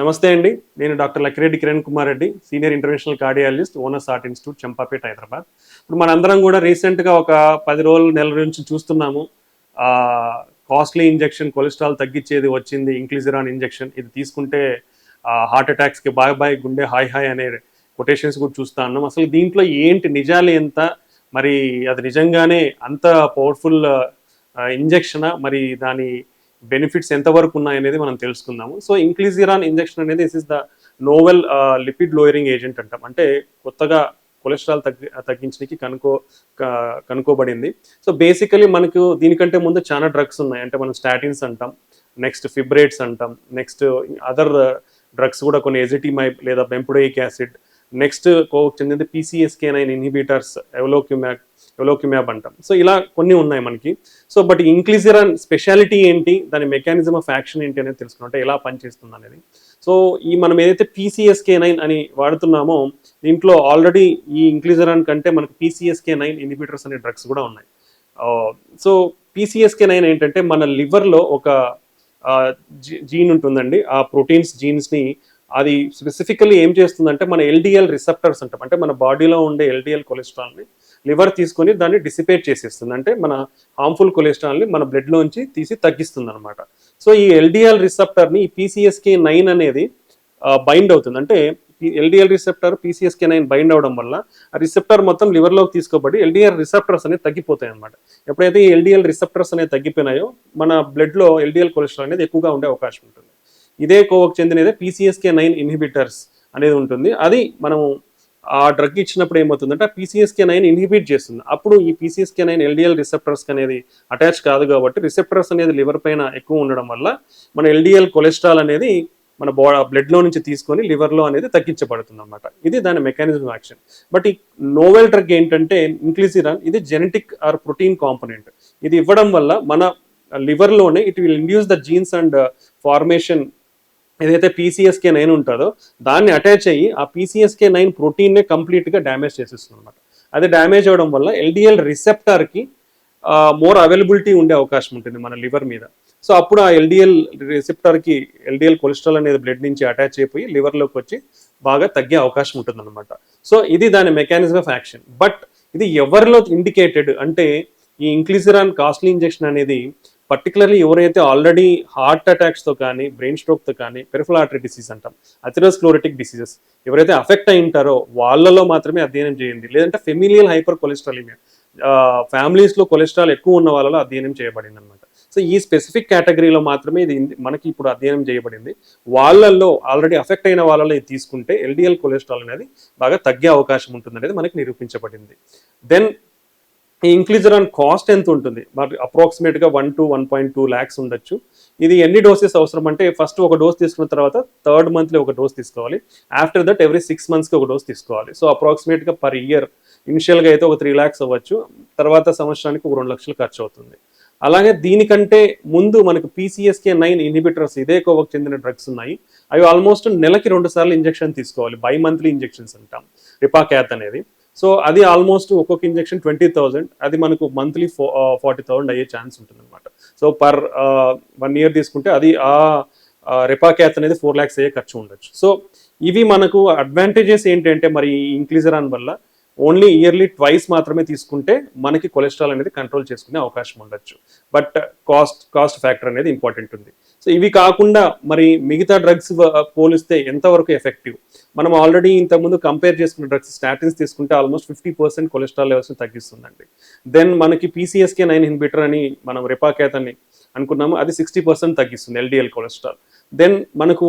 నమస్తే అండి. నేను doctor Lakkireddy Kiran Kumar Reddy senior international cardiologist owners art institute Champapet Hyderabad. ఇప్పుడు మనందరం కూడా రీసెంట్గా ఒక పది రోజులు నెల నుంచి చూస్తున్నాము. కాస్ట్లీ ఇంజెక్షన్ కొలెస్ట్రాల్ తగ్గించేది వచ్చింది ఇంక్లిజిరాన్ ఇంజెక్షన్ ఇది తీసుకుంటే హార్ట్ అటాక్స్కి బాయ్ బాయ్ గుండె హాయ్ హాయ్ అనే కొటేషన్స్ కూడా చూస్తా ఉన్నాం. అసలు దీంట్లో ఏంటి నిజాలు ఎంత? మరి అది నిజంగానే అంత పవర్ఫుల్ ఇంజెక్షనా మరి దాని బెనిఫిట్స్ ఎంతవరకు ఉన్నాయనేది మనం తెలుసుకుందాము. సో ఇంక్లిజిరాన్ ఇంజెక్షన్ అనేది this is the novel lipid lowering agent అంటాం. అంటే కొత్తగా కొలెస్ట్రాల్ తగ్గి తగ్గించడానికి కనుకో కనుకోబడింది. కనుక్కోబడింది సో బేసికలీ మనకు దీనికంటే ముందు చాలా డ్రగ్స్ ఉన్నాయి. అంటే మనం స్టాటిన్స్ అంటాం నెక్స్ట్ ఫిబ్రేట్స్ అంటాం నెక్స్ట్ అదర్ డ్రగ్స్ కూడా కొన్ని ఎజిటిమై లేదా బెంపుడోయిక్ యాసిడ్ నెక్స్ట్ కోవకు చెందింది PCSK nine inhibitors evolocumab evolocumab అంటాం. సో ఇలా కొన్ని ఉన్నాయి మనకి. సో బట్ ఇంక్లిజిరాన్ స్పెషాలిటీ ఏంటి దాని మెకానిజం ఆఫ్ యాక్షన్ ఏంటి అనేది తెలుసుకున్నాం. ఎలా పనిచేస్తుంది అనేది. సో ఈ మనం ఏదైతే పీసీఎస్కే నైన్ అని వాడుతున్నామో దీంట్లో ఆల్రెడీ ఈ ఇంక్లిజిరాన్ కంటే మనకు పీసీఎస్కే నైన్ ఇన్హిబిటర్స్ అనే డ్రగ్స్ కూడా ఉన్నాయి. సో పీసీఎస్కే నైన్ ఏంటంటే మన లివర్లో ఒక జీన్ ఉంటుందండి. ఆ ప్రోటీన్స్ జీన్స్ని అది స్పెసిఫికల్లీ ఏం చేస్తుందంటే మన ఎల్డిఎల్ రిసెప్టర్స్ అంటాం. అంటే మన బాడీలో ఉండే ఎల్డిఎల్ కొలెస్ట్రాల్ని లివర్ తీసుకొని దాన్ని డిసిపేట్ చేసేస్తుంది. అంటే మన హార్మ్ఫుల్ కొలెస్ట్రాల్ని మన బ్లడ్లోంచి తీసి తగ్గిస్తుంది అనమాట సో ఈ ఎల్డిఎల్ రిసెప్టర్ని ఈ పీసీఎస్కే నైన్ అనేది బైండ్ అవుతుంది. అంటే LDL receptor PCSK nine bind అవడం వల్ల ఆ రిసెప్టర్ మొత్తం లివర్లోకి తీసుకోబడి ఎల్డిఎల్ రిసెప్టర్స్ అనేవి తగ్గిపోతాయి అనమాట ఎప్పుడైతే ఈ ఎల్డిఎల్ రిసెప్టర్స్ అనేవి తగ్గిపోయినాయో మన బ్లడ్లో ఎల్డిఎల్ కొలెస్ట్రాల్ అనేది ఎక్కువగా ఉండే అవకాశం ఉంటుంది. ఇదే కోవకు చెందినదే పీసీఎస్కే నైన్ ఇన్హిబిటర్స్ అనేది ఉంటుంది. అది మనము ఆ డ్రగ్ ఇచ్చినప్పుడు ఏమవుతుందంటే పీసీఎస్కే నైన్ ఇన్హిబిట్ చేస్తుంది. అప్పుడు ఈ పీసీఎస్కే నైన్ ఎల్డిఎల్ రిసెప్టర్స్ అనేది అటాచ్ కాదు కాబట్టి రిసెప్టర్స్ అనేది లివర్ పైన ఎక్కువ ఉండడం వల్ల మన ఎల్డిఎల్ కొలెస్ట్రాల్ అనేది మన బా బ్లడ్లో నుంచి తీసుకొని లివర్లో అనేది తగ్గించబడుతుంది అనమాట ఇది దాని మెకానిజం యాక్షన్ బట్ ఈ నోవెల్ డ్రగ్ ఏంటంటే ఇంక్లిజిరాన్ ఇది జెనెటిక్ ఆర్ ప్రోటీన్ కాంపొనెంట్ ఇది ఇవ్వడం వల్ల మన లివర్లోనే it will induce the genes and formation ఏదైతే పీసీఎస్కే నైన్ ఉంటుందో దాన్ని అటాచ్ అయ్యి ఆ పీసీఎస్కే నైన్ ప్రోటీన్నే కంప్లీట్గా డ్యామేజ్ చేసేస్తుంది అనమాట అది డ్యామేజ్ అవ్వడం వల్ల ఎల్డిఎల్ రిసెప్టార్కి మోర్ అవైలబిలిటీ ఉండే అవకాశం ఉంటుంది మన లివర్ మీద. సో అప్పుడు ఆ ఎల్డిఎల్ రిసెప్టార్కి ఎల్డిఎల్ కొలెస్ట్రాల్ అనేది బ్లడ్ నుంచి అటాచ్ అయిపోయి లివర్లోకి వచ్చి బాగా తగ్గే అవకాశం ఉంటుంది అనమాట సో ఇది దాని మెకానిజం ఆఫ్ యాక్షన్ బట్ ఇది ఎవరిలో ఇండికేటెడ్ అంటే ఈ ఇంక్లిజిరాన్ కాస్ట్లీ ఇంజెక్షన్ అనేది పర్టికులర్లీ ఎవరైతే ఆల్రెడీ హార్ట్ అటాక్స్తో కానీ బ్రెయిన్ స్ట్రోక్తో కానీ పెరిఫల్ ఆర్టరీ డిసీజ్ అంటాం అథెరోస్క్లోరిటిక్ డిసీజెస్ ఎవరైతే అఫెక్ట్ అయి ఉంటారో వాళ్ళలో మాత్రమే అధ్యయనం చేయండి. లేదంటే ఫెమిలియల్ హైపర్ కొలెస్ట్రాలిమియా ఫ్యామిలీస్లో కొలెస్ట్రాల్ ఎక్కువ ఉన్న వాళ్ళలో అధ్యయనం చేయబడింది అనమాట సో ఈ స్పెసిఫిక్ కేటగిరీలో మాత్రమే ఇది మనకి ఇప్పుడు అధ్యయనం చేయబడింది. వాళ్ళల్లో ఆల్రెడీ అఫెక్ట్ అయిన వాళ్ళలో ఇది తీసుకుంటే ఎల్డిఎల్ కొలెస్ట్రాల్ అనేది బాగా తగ్గే అవకాశం ఉంటుంది అనేది మనకి నిరూపించబడింది. దెన్ ఈ అండ్ కాస్ట్ ఎంత ఉంటుంది? మరి అప్రాక్సిమేట్గా one to one point two lakhs ఉండొచ్చు. ఇది ఎన్ని డోసెస్ అవసరం అంటే ఫస్ట్ ఒక డోస్ తీసుకున్న తర్వాత థర్డ్ మంత్లీ ఒక డోస్ తీసుకోవాలి. ఆఫ్టర్ దట్ ఎవ్రీ సిక్స్ మంత్స్కి ఒక డోస్ తీసుకోవాలి. సో అప్రాక్సిమేట్గా పర్ ఇయర్ ఇనిషియల్గా అయితే ఒక త్రీ ల్యాక్స్ అవ్వచ్చు. తర్వాత సంవత్సరానికి ఒక రెండు లక్షలు ఖర్చు అవుతుంది. అలాగే దీనికంటే ముందు మనకు పీసీఎస్కే నైన్ ఇన్హిబిటర్స్ ఇదే కోవకు చెందిన డ్రగ్స్ ఉన్నాయి. అవి ఆల్మోస్ట్ నెలకి రెండు సార్లు ఇంజెక్షన్ తీసుకోవాలి. బై మంత్లీ ఇంజెక్షన్స్ అంటాం. రిపాక్యాత్ అనేది. సో అది ఆల్మోస్ట్ ఒక్కొక్క ఇంజెక్షన్ ట్వంటీ థౌజండ్ అది మనకు మంత్లీ ఫో ఫార్టీ థౌసండ్ అయ్యే ఛాన్స్ ఉంటుంది అనమాట సో పర్ వన్ ఇయర్ తీసుకుంటే అది ఆ రెపాక్యాత్ అనేది ఫోర్ ల్యాక్స్ అయ్యే ఖర్చు ఉండొచ్చు. సో ఇవి మనకు అడ్వాంటేజెస్ ఏంటంటే మరి ఇంక్లీజరాన్ వల్ల ఓన్లీ ఇయర్లీ ట్వైస్ మాత్రమే తీసుకుంటే మనకి కొలెస్ట్రాల్ అనేది కంట్రోల్ చేసుకునే అవకాశం ఉండొచ్చు. బట్ కాస్ట్ కాస్ట్ ఫ్యాక్టర్ అనేది ఇంపార్టెంట్ ఉంది. సో ఇవి కాకుండా మరి మిగతా డ్రగ్స్ పోలిస్తే ఎంతవరకు ఎఫెక్టివ్ మనం ఆల్రెడీ ఇంతకుముందు కంపేర్ చేసుకున్న డ్రగ్స్ స్టాటిన్స్ తీసుకుంటే ఆల్మోస్ట్ ఫిఫ్టీ పర్సెంట్ కొలెస్ట్రాల్ లెవెల్స్ని తగ్గిస్తుందండి. దెన్ మనకి పీసీఎస్కే నైన్ ఇన్హిబిటర్ అని మనం రిపాకేత్ అని అనుకున్నాము అది సిక్స్టీ పర్సెంట్ తగ్గిస్తుంది ఎల్డిఎల్ కొలెస్ట్రాల్ దెన్ మనకు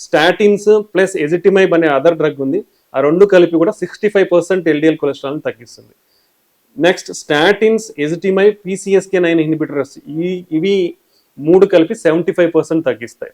స్టాటిన్స్ ప్లస్ ఎజిటిమైబ్ అనే అదర్ డ్రగ్ ఉంది ఆ రెండు కలిపి కూడా సిక్స్టీ ఫైవ్ పర్సెంట్ ఎల్డిఎల్ కొలెస్ట్రాల్ని తగ్గిస్తుంది. Next statins ezetimibe PCSK nine inhibitors ఈ ఇవి మూడు కలిపి సెవెంటీ ఫైవ్ పర్సెంట్ తగ్గిస్తాయి.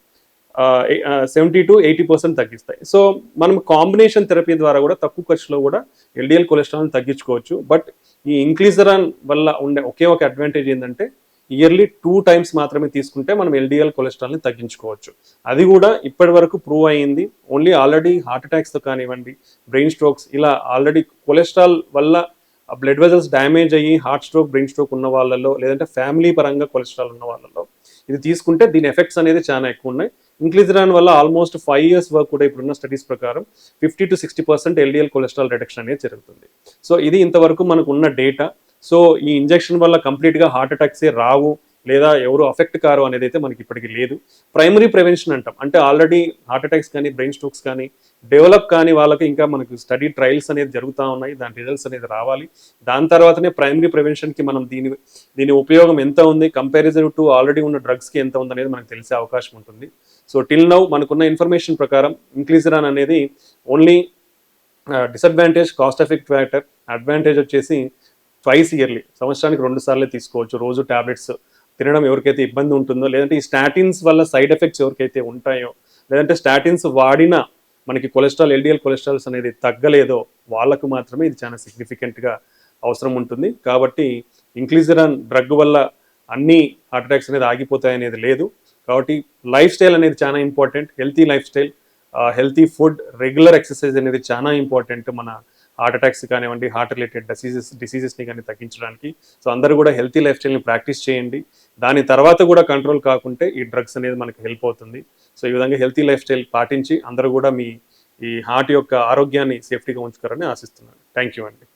సెవెంటీ టు ఎయిటీ పర్సెంట్ తగ్గిస్తాయి. సో మనం కాంబినేషన్ థెరపీ ద్వారా కూడా తక్కువ ఖర్చులో కూడా ఎల్డిఎల్ కొలెస్ట్రాల్ని తగ్గించుకోవచ్చు. బట్ ఈ ఇంక్లీజరాన్ వల్ల ఉండే ఒకే ఒక అడ్వాంటేజ్ ఏంటంటే ఇయర్లీ టూ టైమ్స్ మాత్రమే తీసుకుంటే మనం ఎల్డిఎల్ కొలెస్ట్రాల్ని తగ్గించుకోవచ్చు. అది కూడా ఇప్పటి వరకు ప్రూవ్ అయ్యింది ఓన్లీ ఆల్రెడీ హార్ట్ అటాక్స్తో కానివ్వండి బ్రెయిన్ స్ట్రోక్స్ ఇలా ఆల్రెడీ కొలెస్ట్రాల్ వల్ల బ్లడ్ వెజల్స్ డ్యామేజ్ అయ్యి హార్ట్ స్ట్రోక్ బ్రెయిన్ స్ట్రోక్ ఉన్న వాళ్ళలో లేదంటే ఫ్యామిలీ పరంగా కొలెస్ట్రాల్ ఉన్న వాళ్ళలో ఇది తీసుకుంటే దీని ఎఫెక్ట్స్ అనేది చాలా ఎక్కువ ఉన్నాయి. ఇంక్లిజిరాన్ వల్ల ఆల్మోస్ట్ ఫైవ్ ఇయర్స్ వరకు కూడా ఇప్పుడున్న స్టడీస్ ప్రకారం fifty to sixty percent LDL cholesterol reduction అనేది జరుగుతుంది. సో ఇది ఇంతవరకు మనకు ఉన్న డేటా సో ఈ ఇంజెక్షన్ వల్ల కంప్లీట్గా హార్ట్ అటాక్సే రావు. లేదా ఎవరు అఫెక్ట్ కారు అనేది అయితే మనకి ఇప్పటికీ లేదు. ప్రైమరీ ప్రివెన్షన్ అంటాం. అంటే ఆల్రెడీ హార్ట్ అటాక్స్ కానీ బ్రెయిన్ స్ట్రోక్స్ కానీ డెవలప్ కానీ వాళ్ళకి ఇంకా మనకు స్టడీ ట్రయల్స్ అనేది జరుగుతూ ఉన్నాయి. దాని రిజల్ట్స్ అనేది రావాలి. దాని తర్వాతనే ప్రైమరీ ప్రివెన్షన్కి మనం దీని దీని ఉపయోగం ఎంత ఉంది? కంపారిజన్ టు ఆల్రెడీ ఉన్న డ్రగ్స్కి ఎంత ఉంది అనేది మనకు తెలిసే అవకాశం ఉంటుంది. సో టిల్ నౌ మనకున్న ఇన్ఫర్మేషన్ ప్రకారం ఇంక్లీజరాన్ అనేది only disadvantage cost effect factor advantage వచ్చేసి ట్వైస్ ఇయర్లీ సంవత్సరానికి రెండు సార్లు తీసుకోవచ్చు. రోజు టాబ్లెట్స్ తినడం ఎవరికైతే ఇబ్బంది ఉంటుందో లేదంటే ఈ స్టాటిన్స్ వల్ల సైడ్ ఎఫెక్ట్స్ ఎవరికైతే ఉంటాయో లేదంటే స్టాటిన్స్ వాడిన మనకి కొలెస్ట్రాల్ ఎల్డిఎల్ కొలెస్ట్రాల్స్ అనేది తగ్గలేదో వాళ్ళకు మాత్రమే ఇది చాలా సిగ్నిఫికెంట్గా అవసరం ఉంటుంది. కాబట్టి ఇంక్లీజరాన్ డ్రగ్ వల్ల అన్ని హార్ట్ అటాక్స్ అనేది ఆగిపోతాయి అనేది లేదు. కాబట్టి లైఫ్ స్టైల్ అనేది చాలా important healthy lifestyle healthy food regular exercise అనేది చాలా ఇంపార్టెంట్ మన హార్ట్ అటాక్స్ కానివ్వండి హార్ట్ రిలేటెడ్ డిసీజెస్ డిసీజెస్ని కానీ తగ్గించడానికి. సో అందరూ కూడా హెల్తీ లైఫ్ స్టైల్ని ప్రాక్టీస్ చేయండి. దాని తర్వాత కూడా కంట్రోల్ కాకుంటే ఈ డ్రగ్స్ అనేది మనకి హెల్ప్ అవుతుంది. సో ఈ విధంగా హెల్తీ లైఫ్ స్టైల్ పాటించి అందరూ కూడా మీ ఈ హార్ట్ యొక్క ఆరోగ్యాన్ని సేఫ్టీగా ఉంచుతారని ఆశిస్తున్నాను. థ్యాంక్ యూ అండి.